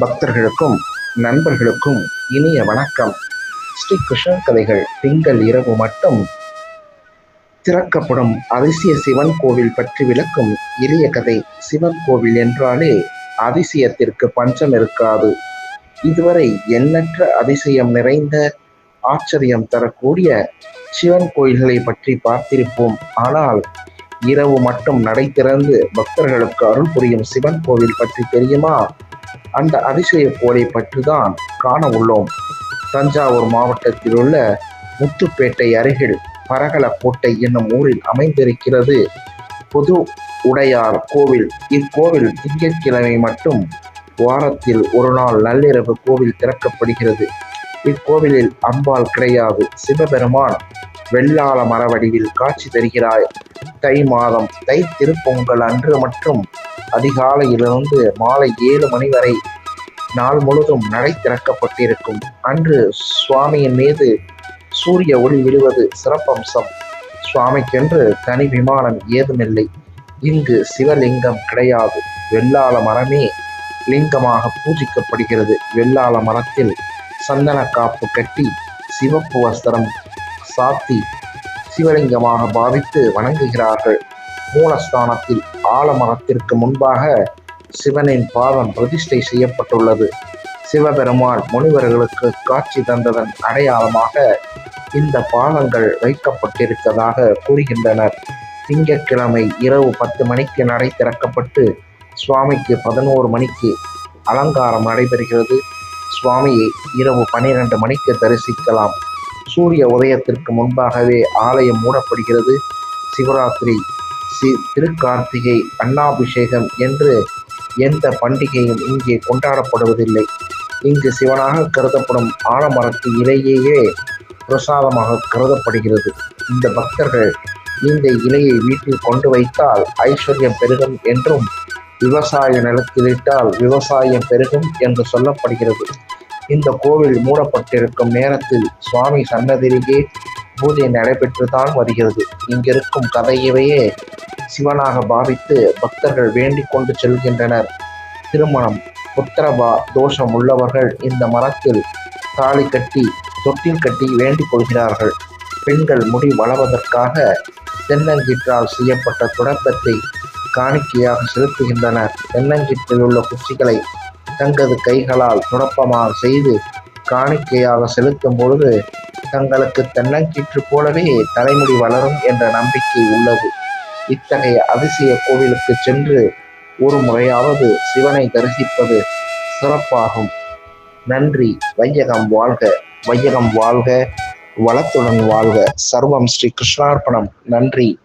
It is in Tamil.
பக்தர்களுக்கும் நண்பர்களுக்கும் இனிய வணக்கம். ஸ்ரீ கிருஷ்ண கதைகள் திங்கள் இரவு மட்டும். திறக்கப்படும் அதிசய சிவன் கோவில் பற்றி விளக்கும் எளிய கதை சிவன் கோவில் என்றாலே அதிசயத்திற்கு பஞ்சம் இருக்காது. இதுவரை எண்ணற்ற அதிசயம் நிறைந்த ஆச்சரியம் தரக்கூடிய சிவன் கோயில்களை பற்றி பார்த்திருப்போம். ஆனால் இரவு மட்டும் நடை திறந்து பக்தர்களுக்கு அருள் புரியும் சிவன் கோவில் பற்றி தெரியுமா? அந்த அதிசய கோலை பற்றி தான் காண உள்ளோம். தஞ்சாவூர் மாவட்டத்தில் உள்ள முத்துப்பேட்டை அருகில் பரகலக்கோட்டை என்னும் ஊரில் அமைந்திருக்கிறது. புது உடையார் கோவில். இக்கோவில் திங்கட்கிழமை மட்டும் வாரத்தில் ஒரு நாள் நள்ளிரவு கோவில் திறக்கப்படுகிறது. இக்கோவிலில் அம்பாள் கிடையாது. சிவபெருமான் வெள்ளாள மரவடிவில் காட்சி தருகிறாய். தை மாதம் தை திருப்பொங்கல் அன்று மற்றும் அதிகாலையிலிருந்து மாலை ஏழு மணி வரை நாள் முழுதும் நடை திறக்கப்பட்டிருக்கும். அன்று சுவாமியின் மீது சூரிய ஒளி விழுவது சிறப்பம்சம். சுவாமிக்கென்று தனி விமானம் ஏதுமில்லை. இங்கு சிவலிங்கம் கிடையாது. வெள்ளாள மரமே லிங்கமாக பூஜிக்கப்படுகிறது. வெள்ளாள மரத்தில் சந்தன காப்பு கட்டி சிவப்பு வஸ்திரம் சாத்தி சிவலிங்கமாக பாவித்து வணங்குகிறார்கள். மூலஸ்தானத்தில் ஆலமரத்திற்கு முன்பாக சிவனின் பாதம் பிரதிஷ்டை செய்யப்பட்டுள்ளது. சிவபெருமான் முனிவர்களுக்கு காட்சி தந்ததன் அடையாளமாக இந்த பாதங்கள் வைக்கப்பட்டிருப்பதாக கூறுகின்றனர். திங்கட்கிழமை இரவு பத்து மணிக்கு நடை திறக்கப்பட்டு சுவாமிக்கு பதினோரு மணிக்கு அலங்காரம் நடைபெறுகிறது. சுவாமியை இரவு பன்னிரண்டு மணிக்கு தரிசிக்கலாம். சூரிய உதயத்திற்கு முன்பாகவே ஆலயம் மூடப்படுகிறது. சிவராத்திரி ஸ்ரீ திருக்கார்த்திகை அன்னாபிஷேகம் என்று எந்த பண்டிகையும் இங்கே கொண்டாடப்படுவதில்லை. இங்கு சிவனாக கருதப்படும் ஆலமரத்து இலையையே பிரசாதமாக கருதப்படுகிறது. இந்த பக்தர்கள் இந்த இலையை வீட்டில் கொண்டு வைத்தால் ஐஸ்வர்யம் பெருகும் என்றும் விவசாய நிலத்திலிட்டால் விவசாயம் பெருகும் என்று சொல்லப்படுகிறது. இந்த கோவில் மூடப்பட்டிருக்கும் நேரத்தில் சுவாமி சன்னதியிலேயே பூஜை நடைபெற்றுதான் வருகிறது. இங்கிருக்கும் கதையவையே சிவனாக பாவித்து பக்தர்கள் வேண்டிக் கொண்டு செல்கின்றனர். திருமணம் புத்திரபா தோஷம் உள்ளவர்கள் இந்த மரத்தில் தாலி கட்டி தொட்டில் கட்டி வேண்டிக் கொள்கிறார்கள். பெண்கள் முடி வளர்வதற்காக தென்னங்கீற்றால் செய்யப்பட்ட தொடக்கத்தை காணிக்கையாக செலுத்துகின்றனர். தென்னங்கீற்றில் உள்ள குச்சிகளை தங்களது கைகளால் துடப்பமாக செய்து காணிக்கையாக செலுத்தும் பொழுது தங்களுக்கு தென்னங்கீற்று போலவே தலைமுடி வளரும் என்ற நம்பிக்கை உள்ளது. இத்தகைய அதிசய கோவிலுக்கு சென்று ஒரு முறையாவது சிவனை தரிசிப்பது சிறப்பாகும். நன்றி. வையகம் வாழ்க. வையகம் வாழ்க. வளத்துடன் வாழ்க. சர்வம் ஸ்ரீ கிருஷ்ணார்ப்பணம் நன்றி.